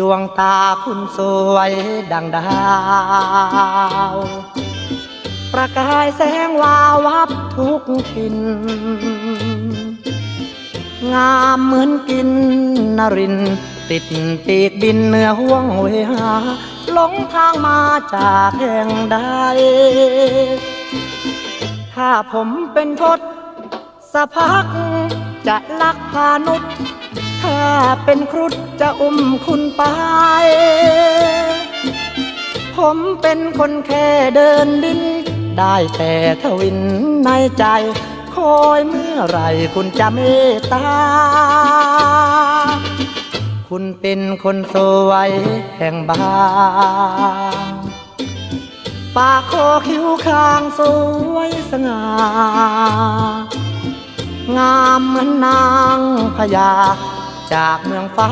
ดวงตาคุณสวยดังดาว ประกายแสงวาวับทุกทิน งามเหมือนกินนริน ติดปีกบินเหนือห่วงเวหาหลงทางมาจากแห่งใด ถ้าผมเป็นทศสะพักจะลักพานุษย์ ถ้าเป็นครุฑจะอุ้มคุณไป ผมเป็นคนแค่เดินดิน ได้แต่ทวินในใจ คอยเมื่อไรคุณจะเมตตา คุณเป็นคนสวยแห่งบางปากคอคิ้วคางสวยสง่า งามเหมือนนางพญาจากเมืองฟ้า